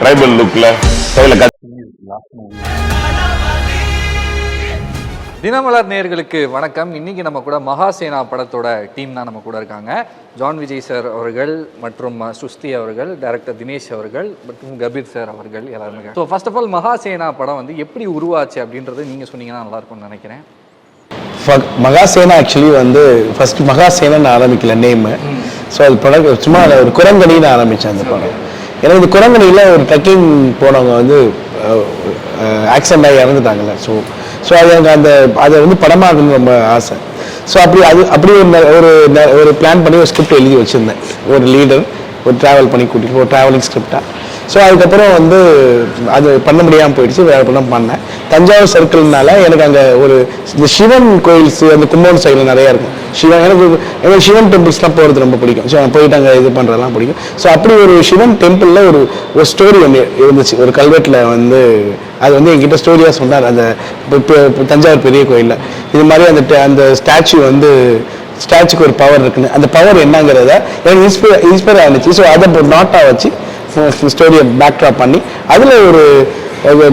Tribal லுக்ல கையில கத்தி தினமலர் நேயர்களுக்கு வணக்கம். இன்னைக்கு நம்ம கூட மகாசேனா படத்தோட டீம் தான் நம்ம கூட இருக்காங்க. ஜான் விஜய் சார் அவர்கள் மற்றும் சுஸ்தி அவர்கள் டைரக்டர் தினேஷ் அவர்கள் மற்றும் கபீர் சார் அவர்கள் எல்லாருமே. So first of all Mahasena படம் வந்து எப்படி உருவாச்சு அப்படின்றத நீங்கள் சொன்னீங்கன்னா நல்லா இருக்கும்னு நினைக்கிறேன். மகாசேனா ஆக்சுவலி வந்து ஃபர்ஸ்ட் மகாசேனன்னு ஆரம்பிக்கல நேம் ஸோ அது படம் சும்மா அது ஒரு குரங்கணின்னு ஆரம்பித்தேன் அந்த படம். எனக்கு இந்த குரங்கணியில் ஒரு ட்ரெக்கிங் போனவங்க வந்து ஆக்சிடென்ட் ஆகி இறந்துட்டாங்கல்ல. ஸோ ஸோ அது எனக்கு அந்த அதை வந்து படமாகணும்னு ரொம்ப ஆசை. ஸோ அப்படி அது அப்படி ஒரு ந- ஒரு ந- ஒரு பிளான் பண்ணி ஒரு ஸ்கிரிப்ட் எழுதி வச்சுருந்தேன். ஒரு லீடர் ஒரு ட்ராவல் பண்ணி கூட்டிகிட்டு ஒரு ட்ராவலிங் ஸ்கிரிப்டாக ஸோ அதுக்கப்புறம் வந்து அது பண்ண முடியாமல் போயிடுச்சு வேறு பண்ண பண்ணேன். தஞ்சாவூர் சர்க்கிள்னால எனக்கு அங்கே ஒரு இந்த சிவன் கோயில்ஸ் அந்த கும்பகோணம் சைடில் நிறையா இருக்கும். சிவன் எனக்கு எனக்கு சிவன் டெம்பிள்ஸ்லாம் போகிறது ரொம்ப பிடிக்கும். ஸோ போயிட்டு அங்கே இது பண்ணுறதெல்லாம் பிடிக்கும். ஸோ அப்படி ஒரு சிவன் டெம்பிளில் ஒரு ஒரு ஸ்டோரி ஒன்று இருந்துச்சு. ஒரு கல்வெட்டில் வந்து அது வந்து என்கிட்ட ஸ்டோரியாக சொன்னார். அந்த தஞ்சாவூர் பெரிய கோயிலில். இது மாதிரி அந்த அந்த ஸ்டாச்சு வந்து ஸ்டாச்சுக்கு ஒரு பவர் இருக்குன்னு. அந்த பவர் என்னங்கிறத எனக்கு இன்ஸ்பயர் இன்ஸ்பயர் ஆனிச்சு ஸோ அதை நாட்டாக வச்சு ஸ்டோரியை பேக்ட்ராப் பண்ணி அதில் ஒரு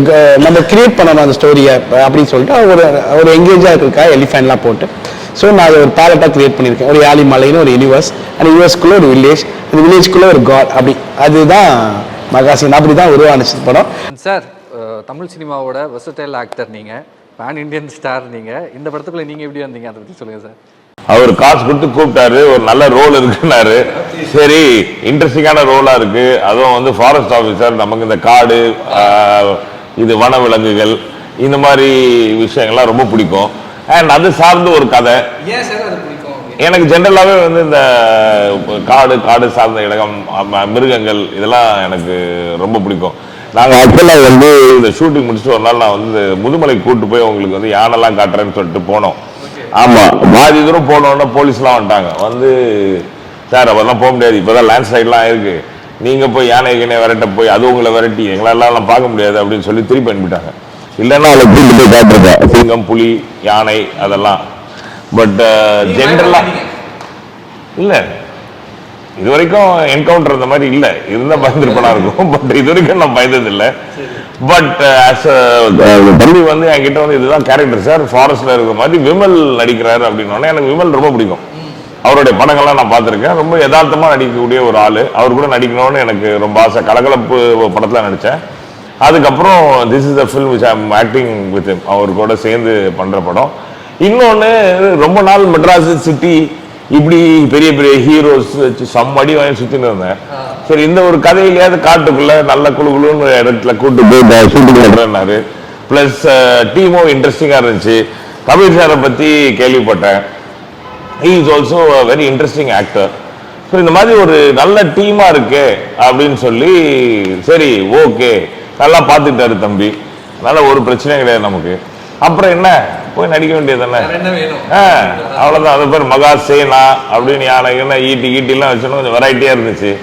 க- நம்ம கிரியேட் பண்ணணும் அந்த ஸ்டோரியை அப்படின்னு சொல்லிட்டு ஒரு ஒரு எங்கேஜாக இருக்கா எலிஃபென்ட்லாம் போட்டு. ஸோ நான் அதை ஒரு பேலட்டாக கிரியேட் பண்ணியிருக்கேன். ஒரு யாழி மலைன்னு ஒரு யூனிவர்ஸ் அந்த யூனிவர்ஸ்க்குள்ளே ஒரு வில்லேஜ் அந்த வில்லேஜ்குள்ளே ஒரு காட் அப்படி. அதுதான் மகாசின் அப்படி தான் உருவானுச்சு படம். சார் தமிழ் சினிமாவோட வெர்சடைல் ஆக்டர் நீங்கள் பேன் இண்டியன் ஸ்டார் நீங்கள் இந்த படத்துக்குள்ளே நீங்கள் எப்படி வந்தீங்க? அதை பற்றி சொல்லுங்கள் சார் அவர் காசு கொடுத்து கூப்பிட்டாரு ஒரு நல்ல ரோல் இருக்குன்னாரு. சரி இன்ட்ரெஸ்டிங்கான ரோலா இருக்கு. அதுவும் வந்து ஃபாரஸ்ட் ஆஃபீஸர் நமக்கு இந்த காடு இது வனவிலங்குகள் இந்த மாதிரி விஷயங்கள்லாம் ரொம்ப பிடிக்கும். அண்ட் அது சார்ந்து ஒரு கதை. எனக்கு ஜென்ரலாகவே வந்து இந்த காடு காடு சார்ந்த இடம் மிருகங்கள் இதெல்லாம் எனக்கு ரொம்ப பிடிக்கும். நாங்கள் ஆக்சுவலாக வந்து இந்த ஷூட்டிங் முடிச்சுட்டு ஒரு நாள் நான் வந்து முதுமலை கூட்டு போய் உங்களுக்கு வந்து யானைலாம் காட்டுறேன்னு சொல்லிட்டு போனோம். ஆமாம் பாதி தூரம் போனோன்னா போலீஸ்லாம் வந்துட்டாங்க. வந்து சார் அவரெல்லாம் போக முடியாது. இப்போ தான் லேண்ட் ஸ்லைட்லாம் ஆயிருக்கு. நீங்கள் போய் யானை கீனை விரட்ட போய் அது உங்களை விரட்டி எங்களெல்லாம் பார்க்க முடியாது அப்படின்னு சொல்லி திருப்பி அனுப்பிட்டாங்க. இல்லைன்னா அவளை கூட்டு போய் காட்டுருக்கேன் சிங்கம் புலி யானை அதெல்லாம். பட் ஜென்ரலாக இல்லை. இது வரைக்கும் என்கவுண்டர் அந்த மாதிரி இல்லை. இருந்தால் பயந்துருப்பனா இருக்கும். பட் இது வரைக்கும் நான் பயந்தது இல்லை பட் ஆஸ் uh, தம்பி uh, வந்து என்கிட்ட வந்து இதுதான் கேரக்டர் சார் ஃபாரஸ்ட்ல இருக்கிற மாதிரி விமல் நடிக்கிறாரு அப்படின்னோடனே எனக்கு விமல் ரொம்ப பிடிக்கும். அவருடைய படங்கள்லாம் நான் பார்த்துருக்கேன். ரொம்ப யதார்த்தமாக நடிக்கக்கூடிய ஒரு ஆள். அவர் கூட நடிக்கணும்னு எனக்கு ரொம்ப ஆசை. கலகலப்பு படத்தில் நடித்தேன் அதுக்கப்புறம் this is the film which I'm acting with அவர் கூட சேர்ந்து பண்ணுற படம். இன்னொன்று ரொம்ப நாள் மெட்ராஸ் சிட்டி இப்படி பெரிய பெரிய ஹீரோஸ் வச்சு செம்மடி வாங்கி சுத்தின்னு இருந்தேன். சரி இந்த ஒரு கதையிலேயாவது காட்டுக்குள்ள நல்ல குழு குழுன்னு இடத்துல கூட்டு போய் ஷூட்டிங் பண்றேன்னாரு பிளஸ் டீமும் இன்ட்ரெஸ்டிங்கா இருந்துச்சு. கபீர் சாரை பத்தி கேள்விப்பட்டேன். He is also very interesting actor so இந்த மாதிரி ஒரு நல்ல டீமா இருக்கு அப்படின்னு சொல்லி சரி ஓகே நல்லா பார்த்துக்கிட்டாரு தம்பி. அதனால ஒரு பிரச்சனையும் கிடையாது நமக்கு. அப்புறம் என்ன? போய் நடிக்க வேண்டியது தானே என்ன வேணும்? ஆ, அவ்வளவுதான். அது பேர் மகா சேனா அப்படின்னு யானை என்ன ஈட்டி கீட்டிலாம் வச்சோன்னா கொஞ்சம் வெரைட்டியா இருந்துச்சு.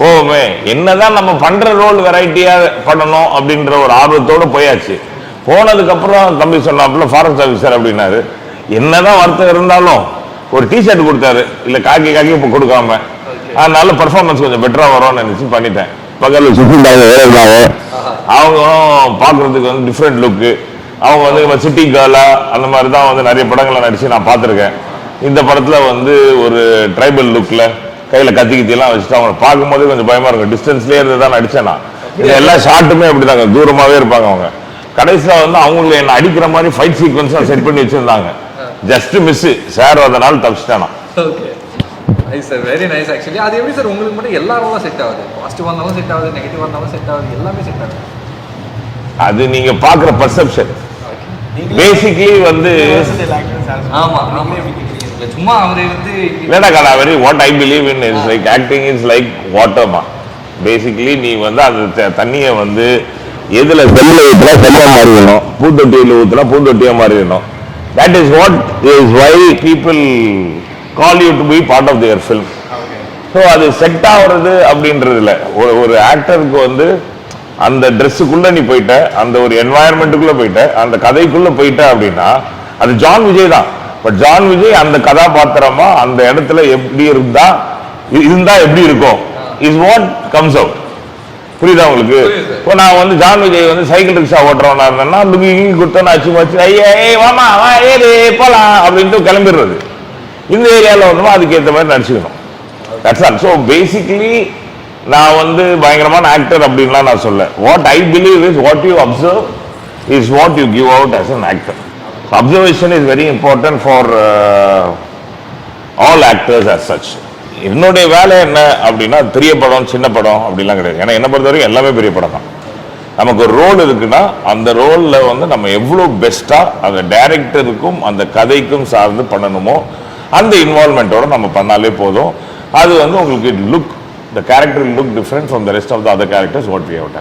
போவோமே. என்னதான் நம்ம பண்ற ரோல் வெரைட்டியா பண்ணணும் அப்படின்ற ஒரு ஆர்வத்தோட போயாச்சு. போனதுக்கு அப்புறம் தம்பி சொன்னாப்புல ஃபாரஸ்ட் ஆஃபீஸர் அப்படின்னாரு. என்னதான் வருத்தம் இருந்தாலும் ஒரு டிஷர்ட் கொடுத்தாரு. இல்ல காக்கி காக்கி இப்போ கொடுக்காம. அதனால பர்ஃபார்மன்ஸ் கொஞ்சம் பெட்டரா வரும்னு நினைச்சு பண்ணிட்டேன். பக்கத்தில் வேறாங்க அவங்களும் பார்க்கறதுக்கு வந்து டிஃப்ரெண்ட் லுக்கு அவங்க வந்து நம்ம சிட்டி கேர்லா அந்த மாதிரி தான் வந்து நிறைய படங்களை நடிச்சு நான் பார்த்துருக்கேன். இந்த படத்துல வந்து ஒரு ட்ரைபல் லுக்ல கையில கத்தி கித்தி எல்லாம் வச்சுட்டு அவங்க பார்க்கும்போது கொஞ்சம் பயமா இருக்கும். டிஸ்டன்ஸ்லயே இருந்து தான் நடிச்சேன் நான். இது எல்லா ஷாட்டுமே அப்படிதாங்க. தூரமாவே இருப்பாங்க அவங்க. கடைசியில வந்து அவங்களுக்கு என்ன அடிக்கிற மாதிரி ஃபைட் சீக்வன்ஸ் செட் பண்ணி வச்சிருந்தாங்க. ஜஸ்ட் மிஸ் சார் அதனால தப்பிச்சிட்டானா okay nice sir very nice actually அது எப்படி சார் உங்களுக்கு மட்டும் எல்லா ரோலும் செட் ஆகுது. பாசிட்டிவ் வந்தாலும் செட் ஆகுது நெகட்டிவ் வந்தாலும் செட் ஆகுது. எல்லாமே செட் ஆகுது. அது நீங்க பாக்குற பர்செப்ஷன் பேசிக்லி வந்து சும்மா அவரு வந்து இல்லடா கலாவரி what I believe in is like acting is like வாட்டர்மா basically நீ வந்து அந்த தண்ணியை வந்து எதுல செல்ல ஊத்துனா செல்ல மாறிடணும். பூந்தொட்டியில் ஊத்துனா பூந்தொட்டியா மாறிடணும். That is what is why people call you to be part of their film so அது செட் ஆகுறது அப்படின்றதுல ஒரு ஒரு ஆக்டருக்கு வந்து அந்த ட்ரெஸ்ஸுக்குள்ள நீ போயிட்ட அந்த ஒரு என்வாயன்மெண்ட்டுக்குள்ள போயிட்ட அந்த கதைக்குள்ள போயிட்ட அப்படின்னா அது ஜான் விஜய் தான். பட் ஜான் விஜய் அந்த கதாபாத்திரமா அந்த இடத்துல எப்படி இருந்தா இருந்தா எப்படி இருக்கும்? இஸ் வாட் கம்ஸ் அவுட் புரியுதா உங்களுக்கு. இப்போ நான் வந்து ஜான் விஜய் வந்து சைக்கிள் ரிக்ஷா ஓட்டுறவனா இருந்தேன்னா லுங்கி கொடுத்தா அச்சு வச்சு ஐயா வாமா வா ஏறு போலாம் அப்படின்ட்டு கிளம்பிடுறது. இந்த ஏரியாவில் வந்தோமா அதுக்கு ஏற்ற மாதிரி நடிச்சுக்கணும். தட்ஸ் ஆல் ஸோ பேசிக்கலி நான் வந்து பயங்கரமான ஆக்டர் அப்படின்லாம் நான் சொல்ல what I believe is what you observe is what you give out as an actor observation is very important for all actors as such என்னுடைய வேலை என்ன அப்படின்னா பெரிய படம் சின்ன படம் அப்படிலாம் கிடையாது. ஏன்னா என்ன பொறுத்த வரைக்கும் எல்லாமே பெரிய படம் தான். நமக்கு ஒரு ரோல் இருக்குன்னா அந்த ரோலில் வந்து நம்ம எவ்வளோ பெஸ்ட்டாக அந்த டைரக்டருக்கும் அந்த கதைக்கும் சார்ந்து பண்ணணுமோ அந்த இன்வால்மெண்ட்டோட நம்ம பண்ணாலே போதும். அது வந்து உங்களுக்கு look the character look different from the rest of the other characters what we out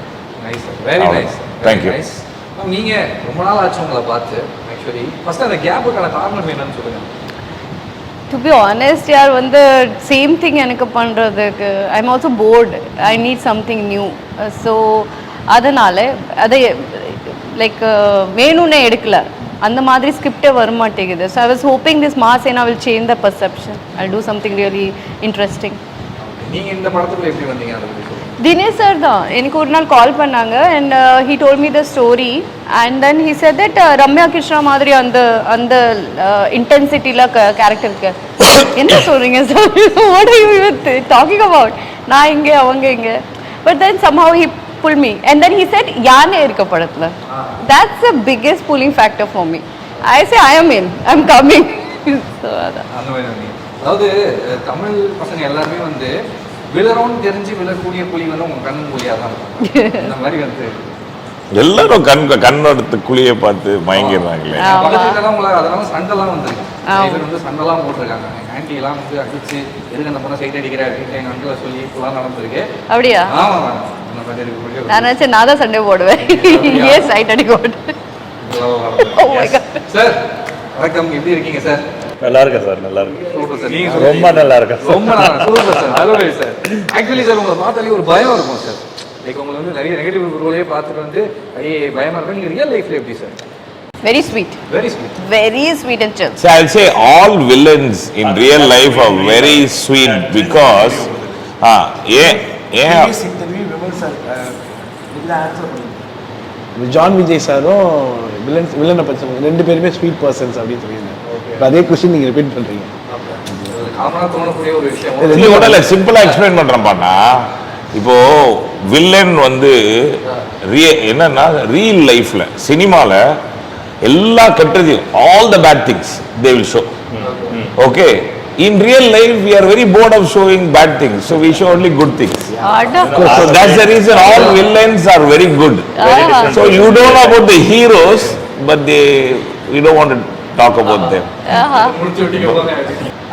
nice sir very அவ்வளவு. Nice Thank you. நீங்க ரொம்ப நாள் ஆச்சு உங்களை பார்த்து ஆக்சுவலி ஃபர்ஸ்ட் அந்த கேப்புக்கான காரணம் என்னன்னு சொல்லுங்க. டு பி ஆனஸ்ட் யார் வந்து சேம் திங் எனக்கு பண்ணுறதுக்கு I am also bored I need something new so அதனால் அதை லைக் வேணும்னே எடுக்கல. அந்த மாதிரி ஸ்கிரிப்டே வர மாட்டேங்குது so I was hoping this mass I will change the perception I do something really interesting நீங்க இந்த படத்துக்குள்ள எப்படி வந்தீங்க? அதை சொல்லுங்க. தினேஷ் சார் தான். எனக்கு ஒரு நாள் கால் பண்ணாங்க. And he told me the story and then he said that Ramya Krishna மாதிரி அந்த அந்த இன்டென்சிட்டியில் கேரக்டர் இருக்கு என்ன சொல்றீங்க sir what are you talking about நான் இங்கே அவங்க இங்கே. But then somehow he pulled me. And then he said யானை இருக்க படத்தில். that's the biggest pulling factor for me. I say I am in. I'm coming. So அதான். அந்த மாதிரி வந்தீங்க அதாவது தமிழ் பசங்க எல்லாருமே வந்து விழறோம்னு தெரிஞ்சு விழக்கூடிய புலி வந்து உங்க கண் புலியா தான் இருக்கும். இந்த மாதிரி வந்து எல்லாரும் கண் கண்ணோடத்து குழியை பார்த்து மயங்கிடுறாங்களே. அதெல்லாம் சண்டைலாம் வந்திருக்கு பேர் வந்து சண்டைலாம் போட்டிருக்காங்க. எங்க ஆண்டி எல்லாம் வந்து அடிச்சு எதுக்கு அந்த பொண்ணை சைட் அடிக்கிற? அப்படின்னு எங்க அங்கிள சொல்லி இப்பெல்லாம் நடந்திருக்கு. அப்படியா? ஆமா நான் நினச்சேன் நான் தான் சண்டை போடுவேன். ஏன் சைட் அடிக்க மாட்டேன்? Oh my God. சார் வணக்கம். எப்படி இருக்கீங்க சார் நல்லா இருக்கேன் சார் நல்லா இருக்கு சூப்பர் சார். நீங்க ரொம்ப நல்லா இருக்கேன் சார் ரொம்ப நல்லா சூப்பர் சார். நல்லவே சார். ஆக்சுவலி சார் உங்களை பார்த்தாலே ஒரு பயம் இருக்கும் சார். லைக் உங்களை வந்து நிறைய நெகட்டிவ் ரோலே பார்த்துட்டு வந்து ஐயே பயமா இருக்கும். நீங்க ரியல் லைஃப்ல எப்படி sir? Very sweet very sweet very sweet and chill. So I'll say all villains in real life are very sweet because ah yeah yeah John Vijay சாரும் வில்லன் வில்லனை பற்றி. ரெண்டு பேருமே ஸ்வீட் பர்சன்ஸ் அப்படின்னு சொல்லியிருந்தாங்க. இப்போ அதே கொஸ்டின் நீங்கள் ரிப்பீட் பண்ணுறீங்க கூட சிம்பிளா எக்ஸ்பிளைன் பண்றேன் பாண்ணா இப்போ வில்லன் வந்து என்னன்னா ரியல் லைஃப்ல சினிமால எல்லா கெட்டதையும் all the bad things they will show okay in real life we are very bored of showing bad things so we show only good things அடா So that's the reason all villains are very good. ஆஹா. So you don't know about the heroes, but they talk about them.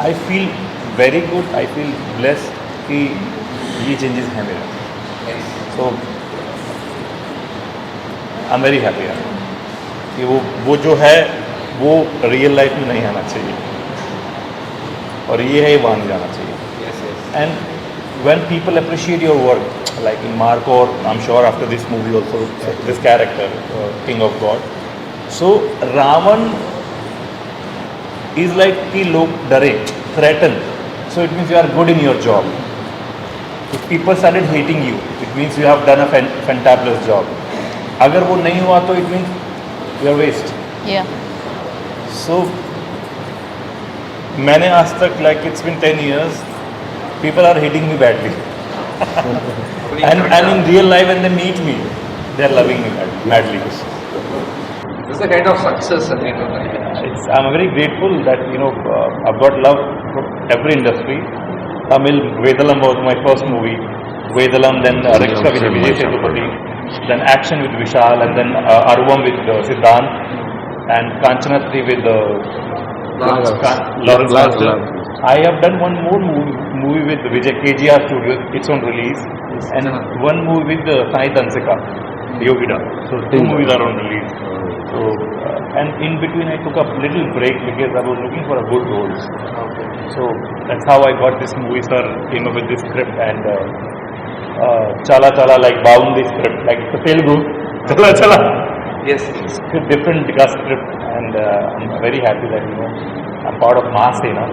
I feel very good I feel bless कि ये changes हैं मेरा। So I am very happy कि वो वो जो है वो रियल लाइफ में नहीं आना चाहिए। और ये है वहाँ नहीं जाना चाहिए। And when people appreciate your work like in Mark और I am sure after this movie also this character king of god so Ravan is like ki log dare, threaten. So it means you are good in your job. If people started hating you, it means you have done a fantabulous job. Agar wo nahi hua it means you are waste. Yeah. So, मैंने आज तक like it's been ten years. People are hating me badly, and in real life, when they meet me, they're loving me me This is the kind of success it's, I'm very grateful that you know uh, I've got love from every industry Tamil Vedalam was my first movie Vedalam then uh, Reksha with Vijay Sethupathi then Action with Vishal and then uh, Arvam with uh, Siddhant and Kanchanatri with uh, Lawrence. Kan- Lawrence Lawrence, Master. I have done one more movie, movie with Vijay KGR Studios, its own release, and one movie with uh, Sai Dansika, Yogida. So two movies are on release. So uh, and in between I took a little break because I was looking for a good roles. So that's how I got this movie, sir. Came up with this script and uh, uh, Chala Chala like bound this script, like the Telugu Chala Chala. Yes It's a different Diga script and uh, I'm very happy that you know I'm part of Mahasena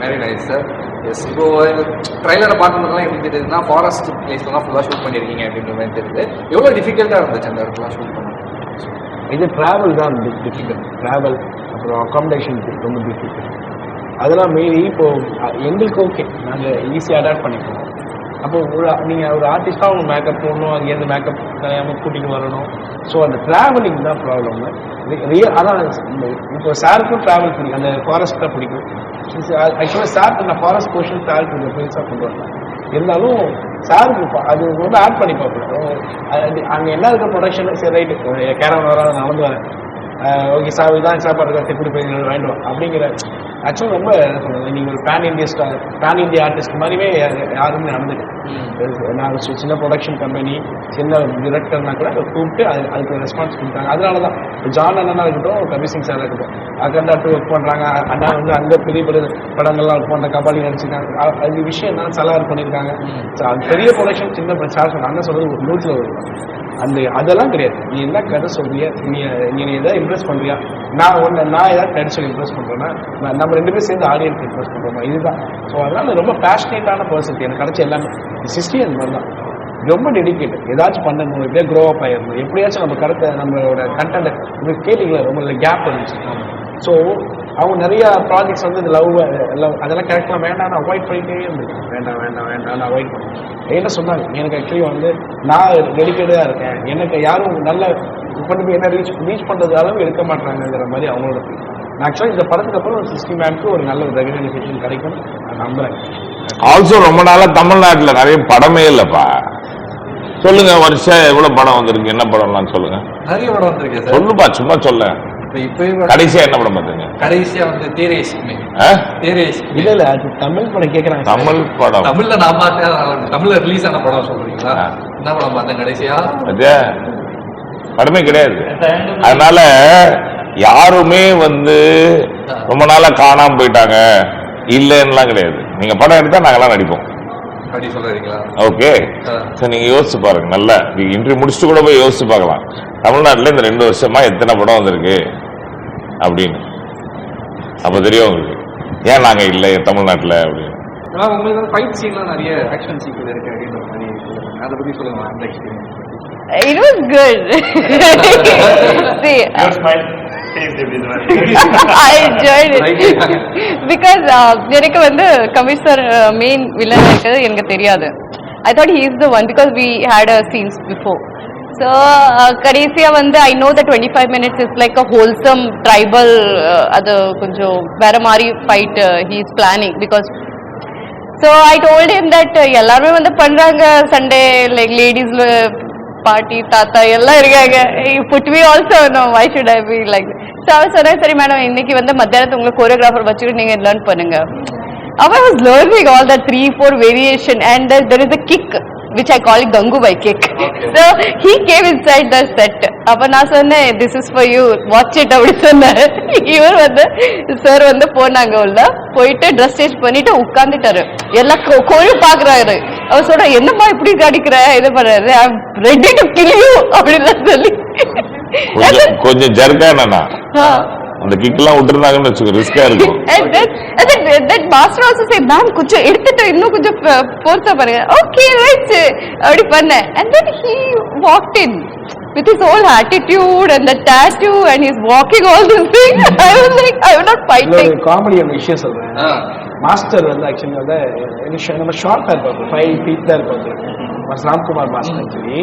very nice sir yes இப்போ ட்ரைலரை பார்க்கும்போதெல்லாம் எப்படி தெரியுதுன்னா forest பிளேஸ்லாம் ஃபுல்லாக shoot பண்ணியிருக்கீங்க அப்படின்ற மாதிரி தெரியுது எவ்வளோ டிஃபிகல்ட்டாக இருந்துச்சு அந்த இடத்துல ஷூட் பண்ண இது ட்ராவல் தான் டிஃபிகல்ட் ட்ராவல் அப்புறம் அக்காமடேஷன் ரொம்ப டிஃபிகல்ட் அதெல்லாம் மீறி இப்போ எங்களுக்கு ஓகே நாங்கள் ஈஸியாக அடாப்ட் பண்ணிப்போம் அப்போ ஒரு நீங்கள் ஒரு ஆர்டிஸ்டாக உங்களுக்கு மேக்கப் போடணும் அங்கேருந்து மேக்கப் கலையாமல் கூட்டிகிட்டு வரணும். ஸோ அந்த ட்ராவலிங் தான் ப்ராப்ளம் ரியல் அதான் இந்த- இப்போ சாருக்கும் ட்ராவல் பிடிக்கும் அந்த ஃபாரஸ்ட்டாக பிடிக்கும். ஆக்சுவலாக சார் நான் ஃபாரஸ்ட் போர்ஷன் சாருக்கு கொஞ்சம் பெருசாக கொண்டு வரலாம். இருந்தாலும் சார் அது ரொம்ப ஆட் பண்ணி பார்ப்போம் அங்கே என்ன இருக்க ப்ரொடக்ஷன் சரி ரைட்டு கேரவன் வராது நான் நடந்து வரேன். ஓகே சார் இதான் சாப்பாடு இருக்கா எப்படி போய் அப்படிங்கிற ஆக்சுவலாக ரொம்ப நீங்கள் ஒரு pan India star pan India artist மாதிரியே யாருமே நடந்துட்டு நான் சின்ன ப்ரொடக்ஷன் கம்பெனி சின்ன டிரெக்டர்னா கூட கூப்பிட்டு அது அதுக்கு ரெஸ்பான்ஸ் கொடுத்தாங்க. அதனால தான் ஜான் அண்ணனா இருக்கட்டும் கபீர் சிங் சார் இருக்கட்டும் அகண்டா டூ ஒர்க் பண்ணுறாங்க அண்ணா வந்து அந்த பெரிய பெரிய படங்கள்லாம் ஒர்க் பண்ணுற கபாலி நடிச்சிருக்காங்க. அது விஷயம் என்ன சலார் பண்ணியிருக்காங்க. பெரிய ப்ரொடக்ஷன் சின்ன சார் சொன்ன அண்ணன் சொல்றது ஒரு நூற்றில் வரும் அந்த அதெல்லாம் கிடையாது. நீ என்ன கதை சொல்றிய? நீ நீ எதாவது இம்ப்ரெஸ் பண்றியா? நான் ஒன்று நான் ஏதாவது ட்ரெடிஷனல் இம்ப்ரெஸ் பண்றேன்னா நான் நம்ம ரெண்டு பேரும் சேர்ந்து ஆடியன்ஸ் இம்ப்ரெஸ் பண்றோமா? இதுதான். ஸோ அதனால ரொம்ப பேஷனேட்டான பர்சன் எனக்கு கிடைச்ச எல்லாமே சிஸ்டி அந்த மாதிரி தான் ரொம்ப டெடிக்கேட் ஏதாச்சும் பண்ணணும். எப்படியே க்ரோ அப் ஆயிடணும் எப்படியாச்சும் நம்ம கருத்தை நம்மளோட கண்டென்ட் கேட்டீங்களா கேட்டிங்களா ரொம்ப கேப் இருந்துச்சு ஸோ அவங்க நிறைய ப்ராஜெக்ட்ஸ் வந்து இந்த லவ் லவ் அதெல்லாம் கரெக்டாக வேண்டாம் அவாய்ட் பண்ணிட்டே இருந்திருக்கேன் வேண்டாம் வேண்டாம் வேண்டாம் நான் அவாய்ட் பண்ணேன் என்ன சொன்னாங்க? எனக்கு ஆக்சுவலி வந்து நான் டெடிக்கேட்டாக இருக்கேன். எனக்கு யாரும் நல்ல கொண்டு போய் என்ன ரீச் ரீச் பண்ணுறது அளவு எடுக்க மாட்டாங்கங்கிற மாதிரி அவங்களோட. நான் ஆக்சுவலாக இந்த படத்துக்கு அப்புறம் ஒரு சிக்ஸ்டி மேனுக்கு ஒரு நல்ல ரெகனைசேஷன் கிடைக்கும். நான் நம்புறேன். ஆல்சோ ரொம்ப நாளா தமிழ்நாட்டுல நிறைய படமே இல்லப்பா. சொல்லுங்க வருஷம் எவ்வளவு படம் வந்திருக்கு? என்ன படம்லாம் சொல்லுங்க? நிறைய படம் வந்திருக்கு சார். சொல்லுப்பா சும்மா சொல்ல இப்போ இப்போ கடைசியா என்ன படம் பார்த்தீங்க கடைசியா வந்து தேரேஷ் ஆ? தேரேஷ் இல்லை இல்லை அது தமிழ் படம் கேட்குறாங்க தமிழ் படம். தமிழ்ல நான் பார்த்தேன் தமிழ்ல ரிலீஸ் ஆன படம் சொல்றீங்களா. என்ன படம் பார்த்தேன் கடைசியா? படமே கிடையாது. அதனால யாருமே வந்து ரொம்ப நாளா காணாம போயிட்டாங்க இல்லைன்னுலாம் கிடையாது. நீங்க படம் எடுத்தா நாங்கெல்லாம் நடிப்போம். ஓகே. சரி நீங்க யோசிச்சு பாருங்க நல்லா. நீங்க இன்டர்வியூ முடிச்சுட்டு கூட போய் யோசிச்சு பார்க்கலாம். தமிழ்நாட்டுல இந்த ரெண்டு வருஷமா எத்தனை படம் வந்திருக்கு? அப்படின்னு. அப்ப தெரியும் உங்களுக்கு. ஏன் நாங்க இல்லை தமிழ்நாட்டுல அப்படின்னு. It was good. See, Your smile it. Because uh, எனக்கு வந்து கமிஷனர் மெயின் வில்லன் இருக்கிறது எனக்கு தெரியாது. I thought he is the one because we hate a scenes before so கடைசியாக uh, வந்து I know the twenty five minutes is like a wholesome tribal அது கொஞ்சம் வேற மாதிரி fight he is planning because so I told him that uh, எல்லாருமே வந்து பண்றாங்க. Sunday like ladies பாட்டி தாத்தா எல்லாம் இருக்காங்க. But we also know why should I be like so அவர் சொன்னேன் சரி மேடம் இன்னைக்கு வந்து மத்தியானத்து உங்களுக்கு கோரியோகிராஃபர் வச்சுட்டு நீங்க லேர்ன் பண்ணுங்க. அவன் was learning all the three four variation and there is a kick which I call it Gangubai kick. So he came inside the set. அப்ப நான் சொன்னேன் this is for you. Watch it அப்படி சொன்னேன் இவர் வந்து sir வந்து போனாங்க உள்ள. போயிட்டு ட்ரெஸ் சேஞ்ச் பண்ணிட்டு உட்கார்ந்துட்டாரு. எல்லாம் கோழி பாக்குறாரு. அவர் சொல்ற என்னம்மா இப்படி அடிக்கிற இது பண்றாரு. I'm ready to kill you அப்படின்னு சொல்லி. கொஞ்சம் கொஞ்சம் அந்த கிக்லாம் விட்டுருந்தாங்கன்னு வச்சுக்கோ ரிஸ்கா இருக்கும். Master also say மேம் கொஞ்சம் எடுத்துட்டு இன்னும் கொஞ்சம் ஃபோர்ஸா பாருங்க. ஓகே ரைட் அப்படி பண்ணேன். And then he walked in with his whole attitude and the tattoo and he's walking all this thing I was like I was not fighting. Comedy ஒரு விஷயம் சொல்றேன். மாஸ்டர் வந்து ஆக்சுவலி வந்து நம்ம ஷார்ட்டாக இருப்பாங்க ஃபைவ் ஃபீட் தான் இருப்பாங்க ராம்குமார் மாஸ்டர் ஆக்சுவலி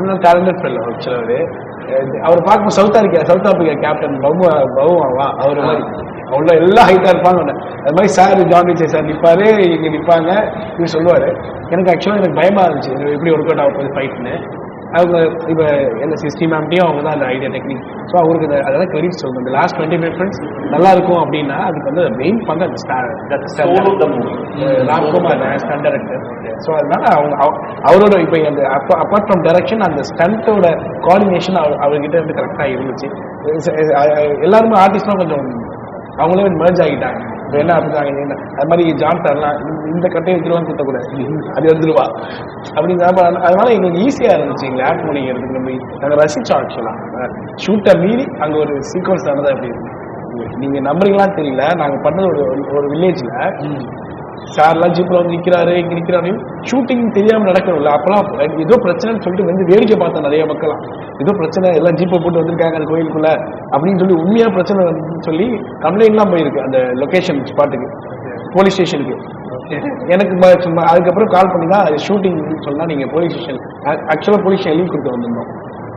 இன்னும் டேலண்டட் ஃபெல்லோ ஆக்சுவலாக அவர் பார்க்கும் south Africa south Africa captain Bavuma Bavuma அவர் மாதிரி. அவ்வளோ எல்லாம் ஹைட்டாக இருப்பாங்க அது மாதிரி சார் ஜான் விஜய் சார் நிற்பாரு இங்கே நிற்பாங்க இப்படி சொல்லுவார் எனக்கு ஆக்சுவலாக எனக்கு பயமாக இருந்துச்சு. இது எப்படி ஒர்க் அவுட் ஆக போகுது ஃபைட்னு அவங்க இப்போ என்ன சிஸ்டி மேம்டையும் அவங்க தான் அந்த ஐடியா டெக்னிக் ஸோ அவருக்கு அதெல்லாம் கிரெடிட் சொல்லணும் இந்த லாஸ்ட் டுவெண்ட்டி ஃபைவ் ஃப்ரெண்ட்ஸ் நல்லா இருக்கும் அப்படின்னா அதுக்கு வந்து main the movie. Ramkumar stunt director so அதனால அவங்க அவ- அவரோட இப்போ அந்த அப்பார்ட் ஃப்ரம் டைரக்ஷன் அந்த ஸ்டண்ட்டோட கோஆர்டினேஷன் அவர்கிட்ட இருந்து கரெக்டாக இருந்துச்சு. எல்லாருமே ஆர்டிஸ்ட்லாம் கொஞ்சம் அவங்களே merge ஆகிட்டாங்க. இப்போ என்ன அப்படிதாங்க என்ன? அது மாதிரி ஜான்சன்லாம் இந்த- இந்த கட்டையை எடுத்துருவான்னு சுத்தக்கூடாது அது எடுத்துருவா அப்படிங்கிற அதனால எங்களுக்கு ஈஸியாக இருந்துச்சு எங்கள் ஆக்ட் முடிங்கிறதுக்கு நம்ம நாங்கள் ரசித்தோம் ஆக்சுவலாக ஷூட்டை மீறி அங்கே ஒரு சீக்வன்ஸ் நடந்தது அப்படி. இருக்கு நீங்கள் நம்புறீங்களான்னு தெரியல. நாங்கள் பண்ணது ஒரு ஒரு வில்லேஜில் சார்லாம் ஜீப்ல வந்து நிக்கிறாரு இங்க நிக்கிறாரு. ஷூட்டிங் தெரியாம நடக்கணும்ல அப்பெல்லாம் ஏதோ பிரச்சனைன்னு சொல்லிட்டு வந்து வேடிக்கை பார்த்தோம் நிறைய மக்களாம் ஏதோ பிரச்சனை எல்லாம் ஜீப்பை போட்டு வந்திருக்காங்க அந்த கோயிலுக்குள்ள அப்படின்னு சொல்லி உண்மையா பிரச்சனை வந்துன்னு சொல்லி கம்ப்ளைண்ட்லாம் போயிருக்கு அந்த லொகேஷன் ஸ்பாட்டுக்கு போலீஸ் ஸ்டேஷனுக்கு எனக்கு சும்மா அதுக்கப்புறம் கால் பண்ணி தான் ஷூட்டிங் சொன்னா நீங்க போலீஸ் ஸ்டேஷன் ஆக்சுவலாக போலீஸ் ஸ்டேஷன் லீவ் கொடுத்து வந்திருந்தோம்.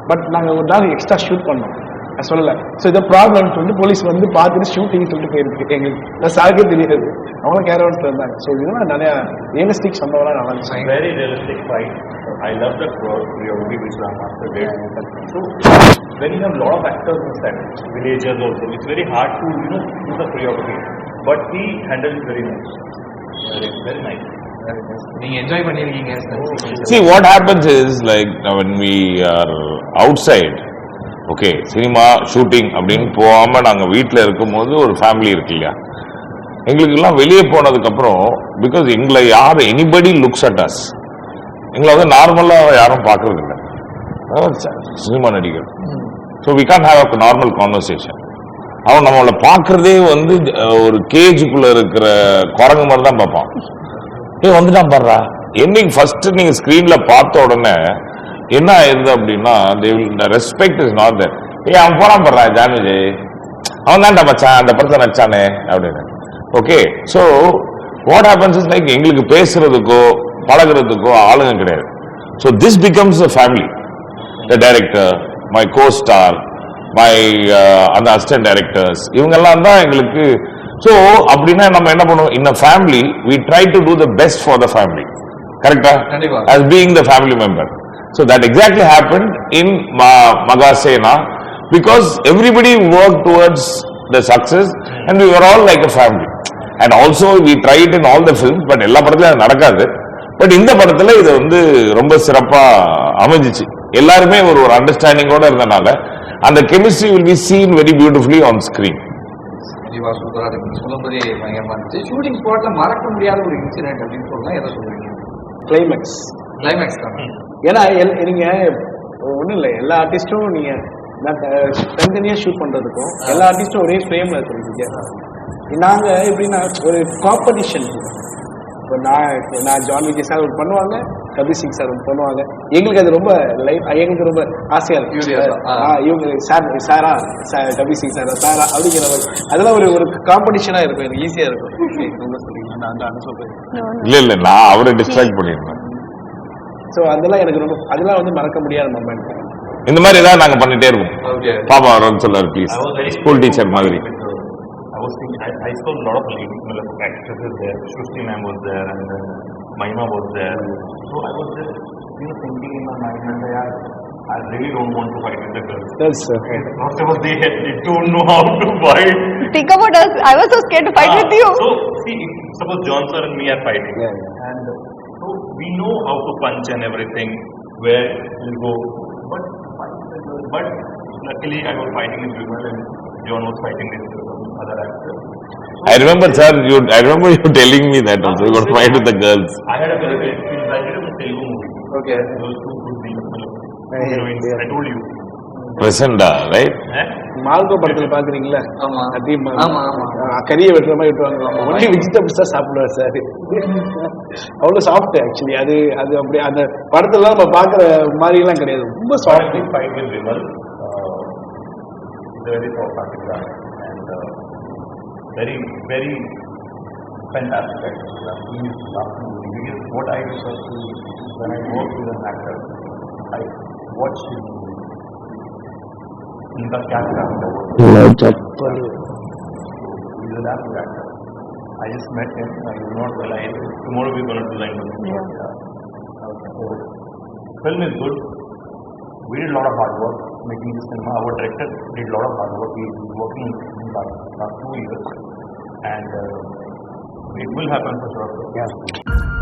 பட் நாங்கள் ஒரு நாள் எக்ஸ்ட்ரா ஷூட் பண்ணோம். நான் சொல்லலை ஸோ இதை ப்ராப்ளம்னு சொல்லிட்டு போலீஸ் வந்து பார்த்துட்டு ஷூட்டிங் சொல்லிட்டு போயிருக்கு எங்களுக்கு நான் சாருக்கே தெரியாது அவங்களும் கேரவன்ஸ் இருந்தாங்க ஸோ இதெல்லாம் நிறையா ரியலிஸ்டிக் சம்பவம்லாம் நல்லா இருந்துச்சு Very realistic fight. I love the choreography which Ram Master did. So when you have a lot of actors in set, villagers also, it's very hard to you know do the choreography. But he handled it very nice. Very, very nice. நீங்க enjoy பண்ணிருக்கீங்க See, what happens is like uh, when we are outside, okay cinema shooting அப்படின்னு போகாம நாங்க வீட்டில் இருக்கும்போது ஒரு family இருக்கு இல்லையா? எங்களுக்கெல்லாம் வெளியே போனதுக்கு அப்புறம் பிகாஸ் எங்களை யார் எனிபடி லுக்ஸ் அட் அஸ் எங்களை வந்து நார்மலாக யாரும் பார்க்கறது இல்லை. சினிமா நடிகர். So we can have a normal conversation அவன் நம்மளை பார்க்கறதே வந்து ஒரு கேஜுக்குள்ள இருக்கிற குரங்கு மாதிரி தான் பார்ப்பான். ஏ வந்துட்டான் பாடுறா என்னைக்கு ஃபர்ஸ்ட் நீங்க ஸ்கிரீன்ல பார்த்த உடனே என்ன ஆயிருது அப்படின்னா ரெஸ்பெக்ட் இஸ் நாட் தட் ஏய் அவன் போறான் பாடுறா ஜான் விஜய் அவன் தான்டா மச்சான் அந்த படத்தை நடிச்சானே அப்படின்னு. Okay so what happens is like எங்களுக்கு பேசுறதுக்கோ பழகுறதுக்கோ ஆளுங்க கிடையாது. So this becomes a family the director my co star my அந்த அசிஸ்டன்ட் டைரக்டர்ஸ் இவங்கெல்லாம் தான் எங்களுக்கு ஸோ அப்படின்னா நம்ம என்ன பண்ணுவோம்? இந்த family we try to do the best for the family கரெக்டா as being the family member. So that exactly happened in Ma Magasena because everybody worked towards the success and we were all like a family. And also we tried in all the films, but எல்லா படத்துலயும் அது நடக்காது. But இந்த படத்துல இது வந்து ரொம்ப சிறப்பா அமைஞ்சிச்சு. எல்லாருமே ஒரு ஒரு அண்டர்ஸ்டாண்டிங்கோட இருந்தனால அந்த chemistry will be seen very beautifully on screen இருந்துச்சு. ஷூட்டிங் ஸ்பாட்ல மறக்க முடியாத ஒரு இன்சிடென்ட் அப்படின்னு சொன்னா எதை சொல்றீங்க? கிளைமேக்ஸ் கிளைமேக்ஸ் தான். ஏன்னா எல் நீங்க ஒன்றும் இல்லை எல்லா ஆர்டிஸ்டும் நீங்க நான் த- தனித்தனியா ஷூட் பண்றதுக்கும் எல்லா ஆர்டிஸ்டும் ஒரே ஃப்ரேம்ல இருக்கிறது நாங்க எப்படின்னா ஒரு காம்படிஷன் இப்போ நான் நான் ஜான் விஜய் சார் ஒன்று பண்ணுவாங்க கபீர் சிங் சார் ஒன்று பண்ணுவாங்க. எங்களுக்கு அது ரொம்ப லைஃப் எங்களுக்கு ரொம்ப ஆசையா Curious இருக்கு ஆ. ஆ, இவங்க சார் சாரா சார் கபீர் சிங் சாரா சாரா அப்படிங்கிற அதெல்லாம் ஒரு ஒரு காம்படிஷனா இருக்கும் எனக்கு ஈஸியா இருக்கும். ரொம்ப சொல்றீங்க. நான் அந்த அண்ணன் சொல்றேன். இல்ல இல்ல நான் அவரை டிஸ்ட்ராக்ட் பண்ணிருந்தேன். சோ அதெல்லாம் எனக்கு ரொம்ப அதெல்லாம் வந்து மறக்க முடியாத மொமெண்ட் இந்த மாதிரி எல்லாம் நாங்க பண்ணிட்டே இருக்கோம் பாப்பா வரோன்னு சொல்லார் ப்ளீஸ் ஸ்கூல் டீச்சர் மாதிரி I was thinking, I, I saw a lot of leading actresses there. Shruti ma'am was there and uh, Mahima was there. So I was just, you know, thinking in my mind that I, I really don't want to fight with the girls. Yes, sir. Okay. most of us, they, they don't know how to fight. Think about us. I was so scared to fight ah, with you. So, see, suppose John sir and me are fighting. Yeah, yeah. We know how to punch and everything, where we'll go. But, but luckily I was fighting with Vimal and John was fighting with other actors. I remember, sir, you, I remember you telling me that also, you got to fight with the girls. I had a very good experience. I did it in Telugu movie. Okay Those two good things. Yeah, yeah, yeah. I told you. Right? Eh? மால்கோ படத்துல பாக்குறீங்களா கறியை வெட்டுற மாதிரி வெட்டுவாங்க only vegetables தான் சாப்பிடுவார் sir அவ்வளவு சாஃப்ட் ஆக்சுவலி அது அது அப்படி அந்த படத்துல நம்ம பாக்குற மாதிரி எல்லாம் கிடையாது ரொம்ப soft. Uh, uh, very, very fantastic. Because what I do when I work with an actor, I watch movie. उनका क्या काम है वो He's a damn good actor. I just met him. I do not well. I tomorrow we're going to design the movie. Yeah. So, film is good. We did a lot of hard work making this film. Our director did a lot of hard work. He's been working in the last two years, and uh, it will happen for sure. Yeah.